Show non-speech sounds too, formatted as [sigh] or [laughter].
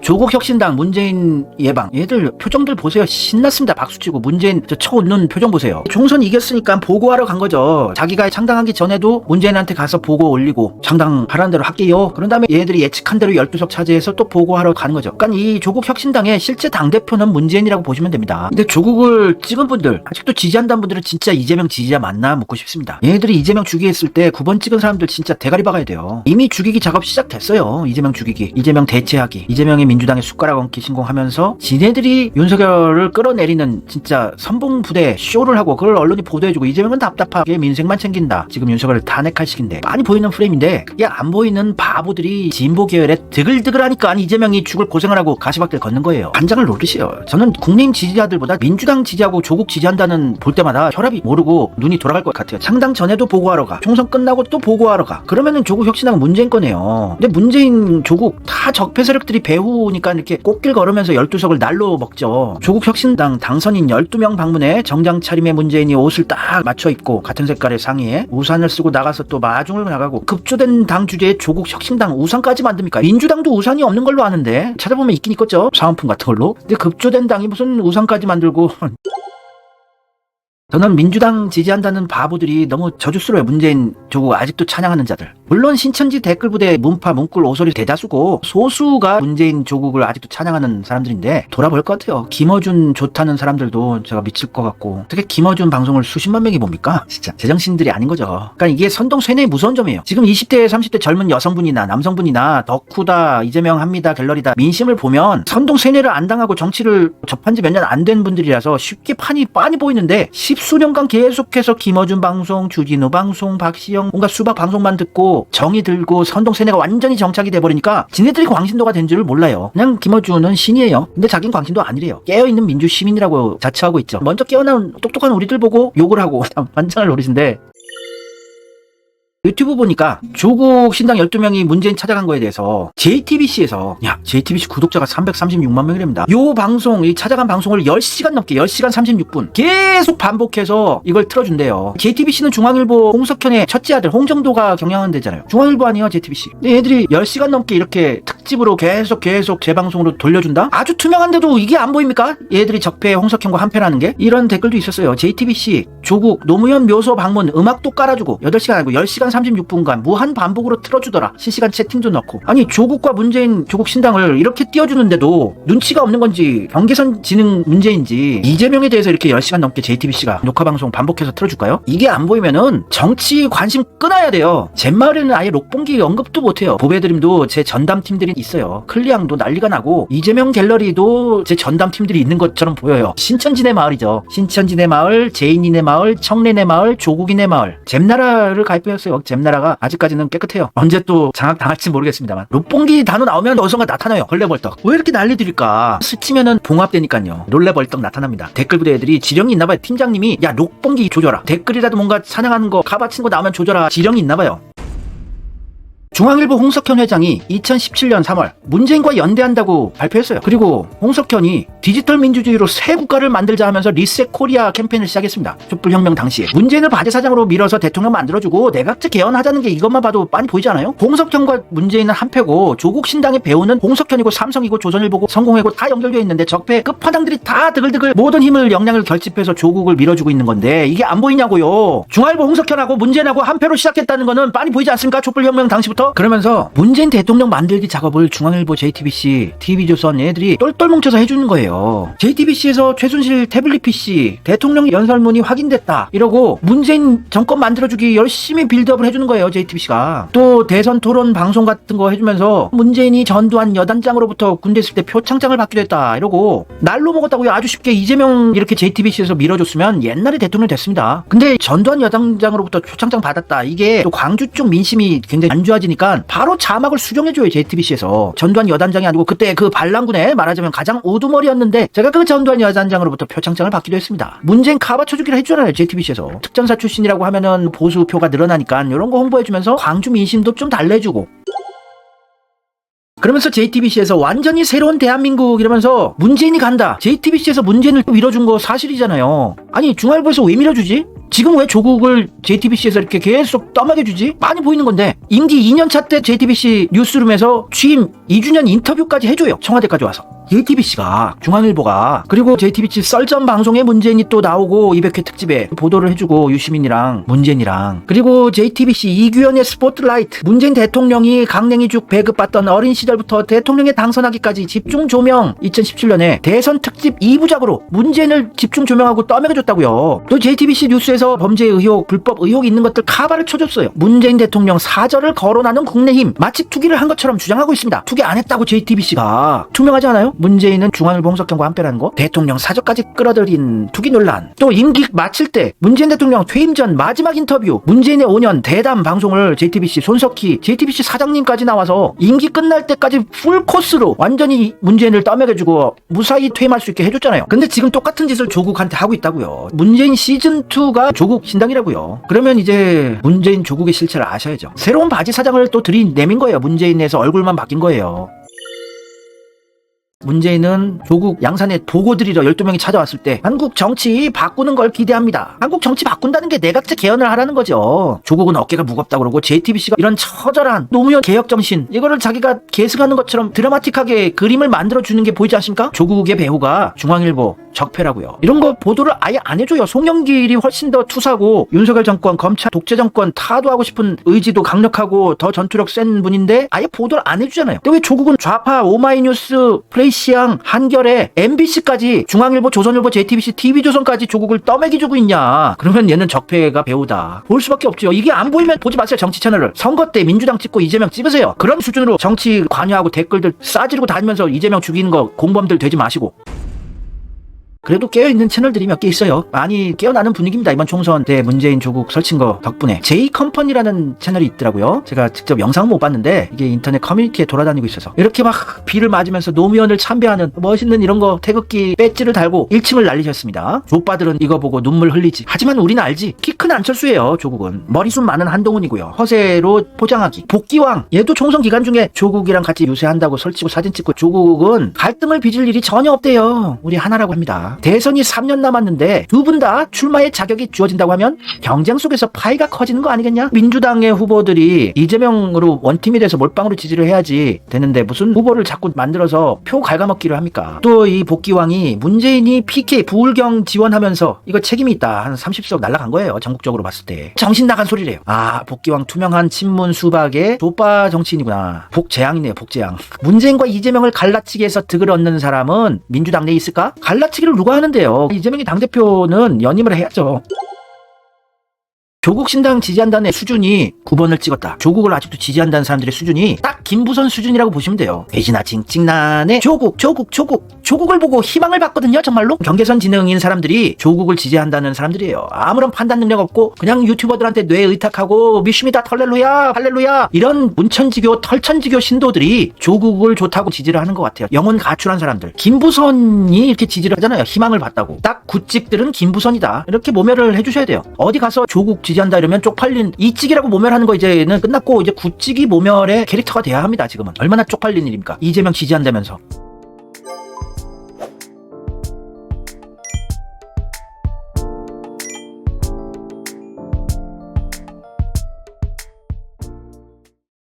조국 혁신당 문재인 예방. 얘들 표정들 보세요. 신났습니다. 박수치고 문재인 저 쳐 웃는 표정 보세요. 총선 이겼으니까 보고하러 간 거죠. 자기가 창당하기 전에도 문재인한테 가서 보고 올리고 창당하라는 대로 할게요. 그런 다음에 얘들이 예측한 대로 12석 차지해서 또 보고하러 가는 거죠. 그러니까 이 조국 혁신당의 실제 당대표는 문재인이라고 보시면 됩니다. 근데 조국을 찍은 분들 아직도 지지한다는 분들은 진짜 이재명 지지자 맞나 묻고 싶습니다. 얘들이 이재명 죽이했을 때 9번 찍은 사람들 진짜 대가리 박아야 돼요. 이미 죽이기 작업 시작됐어요. 이재명 죽이기. 이재명 대체하기. 이재명의 민주당의 숟가락 얹기 신공하면서 지네들이 윤석열을 끌어내리는 진짜 선봉 부대 쇼를 하고 그걸 언론이 보도해주고 이재명은 답답하게 민생만 챙긴다. 지금 윤석열을 탄핵할 시기인데. 많이 보이는 프레임인데 그게 안 보이는 바보들이 진보 계열에 드글드글하니까 이재명이 죽을 고생을 하고 가시밭길 걷는 거예요. 간장을 노리시요. 저는 국민 지지자들보다 민주당 지지하고 조국 지지한다는 볼 때마다 혈압이 모르고 눈이 돌아갈 것 같아요. 창당 전에도 보고하러 가. 총선 끝나고 또 보고하러 가. 그러면은 조국 혁신당은 문재인 거네요. 근데 문재인 조국 다 적폐 세력들이 배후 니까 이렇게 꽃길 걸으면서 12석을 날로 먹죠. 조국 혁신당 당선인 12명 방문에 정장 차림의 문재인이 옷을 딱 맞춰 입고 같은 색깔의 상의에 우산을 쓰고 나가서 또 마중을 나가고 급조된 당 주제에 조국 혁신당 우산까지 만듭니까? 민주당도 우산이 없는 걸로 아는데 찾아보면 있긴 있겠죠? 사은품 같은 걸로? 근데 급조된 당이 무슨 우산까지 만들고 [laughs] 저는 민주당 지지한다는 바보들이 너무 저주스러워요. 문재인 조국 아직도 찬양하는 자들. 물론 신천지 댓글 부대 문파 문꿀 오소리 대다수고 소수가 문재인 조국을 아직도 찬양하는 사람들인데 돌아볼 것 같아요. 김어준 좋다는 사람들도 제가 미칠 것 같고 어떻게 김어준 방송을 수십만 명이 봅니까? 진짜 제정신들이 아닌 거죠. 그러니까 이게 선동 쇠뇌의 무서운 점이에요. 지금 20대 30대 젊은 여성분이나 남성분이나 덕후다 이재명 합니다 갤러리다 민심을 보면 선동 쇠뇌를 안 당하고 정치를 접한 지 몇 년 안 된 분들이라서 쉽게 판이 빤히 보이는데 십 수년간 계속해서 김어준 방송, 주진우 방송, 박시영 뭔가 수박 방송만 듣고 정이 들고 선동 세뇌가 완전히 정착이 돼버리니까 지네들이 광신도가 된 줄을 몰라요. 그냥 김어준은 신이에요. 근데 자긴 광신도 아니래요. 깨어있는 민주 시민이라고 자처하고 있죠. 먼저 깨어난 똑똑한 우리들 보고 욕을 하고 참 반장을 노리신데 유튜브 보니까 조국 신당 12명이 문재인 찾아간 거에 대해서 JTBC에서 야 JTBC 구독자가 336만 명이랍니다. 요 방송 이 찾아간 방송을 10시간 넘게 10시간 36분 계속 반복해서 이걸 틀어준대요. JTBC는 중앙일보 홍석현의 첫째 아들 홍정도가 경영하는 데잖아요. 중앙일보 아니에요 JTBC. 근데 얘들이 10시간 넘게 이렇게 특집으로 계속 계속 재방송으로 돌려준다? 아주 투명한데도 이게 안 보입니까? 얘들이 적폐 홍석현과 한패라는 게 이런 댓글도 있었어요. JTBC 조국 노무현 묘소 방문 음악도 깔아주고 8시간 아니고 10시간 36분간 무한 반복으로 틀어주더라. 실시간 채팅도 넣고. 아니 조국과 문재인 조국 신당을 이렇게 띄워주는데도 눈치가 없는 건지 경계선 지능 문제인지 이재명에 대해서 이렇게 10시간 넘게 JTBC가 녹화 방송 반복해서 틀어줄까요? 이게 안 보이면은 정치 관심 끊어야 돼요. 젠마을에는 아예 록봉기 언급도 못해요. 보배드림도 제 전담 팀들이 있어요. 클리앙도 난리가 나고 이재명 갤러리도 제 전담 팀들이 있는 것처럼 보여요. 신천지네 마을이죠. 신천지네 마을, 제인이네 마을, 청래네 마을, 조국이네 마을. 잼나라를 가입했어요. 잼나라가 아직까지는 깨끗해요. 언제 또 장악 당할지 모르겠습니다만. 록봉기 단어 나오면 어디선가 나타나요. 걸레벌떡. 왜 이렇게 난리들일까? 스치면은 봉합되니까요. 놀래벌떡 나타납니다. 댓글 부대 애들이 지령이 있나봐요. 팀장님이 야 록봉기 조져라. 댓글이라도 뭔가 사냥하는 거 가바친 거 나오면 조져라. 지령이 있나봐요. 중앙일보 홍석현 회장이 2017년 3월 문재인과 연대한다고 발표했어요. 그리고 홍석현이 디지털 민주주의로 새 국가를 만들자 하면서 리셋 코리아 캠페인을 시작했습니다. 촛불혁명 당시에 문재인을 바제사장으로 밀어서 대통령 만들어주고 내각제 개헌하자는 게 이것만 봐도 빤히 보이지 않아요? 홍석현과 문재인은 한패고 조국 신당의 배우는 홍석현이고 삼성이고 조선일보고 성공회고 다 연결되어 있는데 적폐 끝파당들이 다 드글드글 모든 힘을 역량을 결집해서 조국을 밀어주고 있는 건데 이게 안 보이냐고요. 중앙일보 홍석현하고 문재인하고 한패로 시작했다는 거는 빤히 보이지 않습니까? 촛불혁명 당시부터 그러면서 문재인 대통령 만들기 작업을 중앙일보, JTBC, TV조선 얘들이 똘똘 뭉쳐서 해주는 거예요. JTBC에서 최순실 태블릿 PC 대통령 연설문이 확인됐다 이러고 문재인 정권 만들어주기 열심히 빌드업을 해주는 거예요. JTBC가 또 대선 토론 방송 같은 거 해주면서 문재인이 전두환 여단장으로부터 군대 있을 때 표창장을 받기로 했다 이러고 날로 먹었다고요. 아주 쉽게 이재명 이렇게 JTBC에서 밀어줬으면 옛날에 대통령 됐습니다. 근데 전두환 여단장으로부터 표창장 받았다 이게 또 광주 쪽 민심이 굉장히 안 좋아지니까 바로 자막을 수정해줘요 JTBC에서 전두환 여단장이 아니고 그때 그 반란군에 말하자면 가장 우두머리였는데 제가 그 전두환 여단장으로부터 표창장을 받기도 했습니다. 문재인 카바 쳐주기를 해주잖아요 JTBC에서 특전사 출신이라고 하면은 보수표가 늘어나니까 이런 거 홍보해주면서 광주 민심도 좀 달래주고 그러면서 JTBC에서 완전히 새로운 대한민국 이러면서 문재인이 간다. JTBC에서 문재인을 밀어준 거 사실이잖아요. 아니 중앙일보에서 왜 밀어주지? 지금 왜 조국을 JTBC에서 이렇게 계속 떠먹여 주지? 많이 보이는 건데 임기 2년차 때 JTBC 뉴스룸에서 취임 2주년 인터뷰까지 해줘요. 청와대까지 와서. JTBC가 중앙일보가 그리고 JTBC 썰전 방송에 문재인이 또 나오고 200회 특집에 보도를 해주고 유시민이랑 문재인이랑 그리고 JTBC 이규현의 스포트라이트 문재인 대통령이 강냉이죽 배급받던 어린 시절부터 대통령에 당선하기까지 집중 조명 2017년에 대선 특집 2부작으로 문재인을 집중 조명하고 떠먹여줬다고요. 또 JTBC 뉴스에서 범죄 의혹 불법 의혹 있는 것들 카바를 쳐줬어요. 문재인 대통령 사절을 거론하는 국내힘 마치 투기를 한 것처럼 주장하고 있습니다. 투기 안 했다고 JTBC가 투명하지 않아요? 문재인은 중앙일보 홍석경과 함께라는 거 대통령 사저까지 끌어들인 투기 논란 또 임기 마칠 때 문재인 대통령 퇴임 전 마지막 인터뷰 문재인의 5년 대담 방송을 JTBC 손석희 JTBC 사장님까지 나와서 임기 끝날 때까지 풀 코스로 완전히 문재인을 떠먹여주고 무사히 퇴임할 수 있게 해줬잖아요. 근데 지금 똑같은 짓을 조국한테 하고 있다고요. 문재인 시즌2가 조국 신당이라고요. 그러면 이제 문재인 조국의 실체를 아셔야죠. 새로운 바지 사장을 또 들이내민 거예요. 문재인에서 얼굴만 바뀐 거예요 문재인은 조국 보고 드리러 12명이 찾아왔을 때 한국 정치 바꾸는 걸 기대합니다. 한국 정치 바꾼다는 게 내각제 개헌을 하라는 거죠. 조국은 어깨가 무겁다고 그러고 JTBC가 이런 처절한 노무현 개혁 정신 이거를 자기가 계승하는 것처럼 드라마틱하게 그림을 만들어 주는 게 보이지 않습니까? 조국의 배우가 중앙일보 적폐라고요. 이런 거 보도를 아예 안 해줘요. 송영길이 훨씬 더 투사고 윤석열 정권, 검찰, 독재 정권 타도하고 싶은 의지도 강력하고 더 전투력 센 분인데 아예 보도를 안 해주잖아요. 근데 왜 조국은 좌파, 오마이뉴스, 프레 시앙, 한겨레, MBC까지 중앙일보, 조선일보, JTBC, TV조선까지 조국을 떠먹이주고 있냐? 그러면 얘는 적폐가 배우다. 볼 수밖에 없죠. 이게 안 보이면 보지 마세요. 정치 채널을. 선거 때 민주당 찍고 이재명 찍으세요. 그런 수준으로 정치 관여하고 댓글들 싸지르고 다니면서 이재명 죽이는 거 공범들 되지 마시고. 그래도 깨어있는 채널들이 몇 개 있어요. 많이 깨어나는 분위기입니다. 이번 총선 때 문재인 조국 설친 거 덕분에. 제이컴퍼니라는 채널이 있더라고요. 제가 직접 영상은 못 봤는데 이게 인터넷 커뮤니티에 돌아다니고 있어서 이렇게 막 비를 맞으면서 노무현을 참배하는 멋있는 이런 거 태극기 배지를 달고 1층을 날리셨습니다. 족바들은 이거 보고 눈물 흘리지. 하지만 우리는 알지. 키 큰 안철수예요. 조국은. 머리숱 많은 한동훈이고요. 허세로 포장하기. 복귀왕. 얘도 총선 기간 중에 조국이랑 같이 유세한다고 설치고 사진 찍고 조국은 갈등을 빚을 일이 전혀 없대요. 우리 하나라고 합니다. 대선이 3년 남았는데 두 분 다 출마의 자격이 주어진다고 하면 경쟁 속에서 파이가 커지는 거 아니겠냐? 민주당의 후보들이 이재명으로 원팀이 돼서 몰빵으로 지지를 해야지 되는데 무슨 후보를 자꾸 만들어서 표 갉아먹기를 합니까? 또 이 복귀왕이 문재인이 PK 부울경 지원하면서 이거 책임이 있다. 한 30석 날라간 거예요. 전국적으로 봤을 때. 정신 나간 소리래요. 아, 복귀왕 투명한 친문 수박의 조빠 정치인이구나. 복재앙이네요, 복재앙. 문재인과 이재명을 갈라치기 해서 득을 얻는 사람은 민주당 내에 있을까? 갈라치기를 누가 하는데요? 이재명이 당대표는 연임을 해야죠. 조국 신당 지지한다는 수준이 9번을 찍었다. 조국을 아직도 지지한다는 사람들의 수준이 딱 김부선 수준이라고 보시면 돼요. 배지나 징징난의 조국, 조국, 조국, 조국을 보고 희망을 받거든요, 정말로. 경계선 지능인 사람들이 조국을 지지한다는 사람들이에요. 아무런 판단 능력 없고 그냥 유튜버들한테 뇌 의탁하고 미십니다, 헐렐루야, 할렐루야 이런 문천지교, 털천지교 신도들이 조국을 좋다고 지지를 하는 것 같아요. 영혼 가출한 사람들. 김부선이 이렇게 지지를 하잖아요. 희망을 받다고. 딱 굿찍들은 김부선이다. 이렇게 모멸을 해주셔야 돼요. 어디 가서 조국 지지한다 이러면 쪽팔린 이찍이라고 모멸하는 거 이제는 끝났고 이제 굿찍이 모멸의 캐릭터가 돼야 합니다. 지금은 얼마나 쪽팔린 일입니까? 이재명 지지한다면서.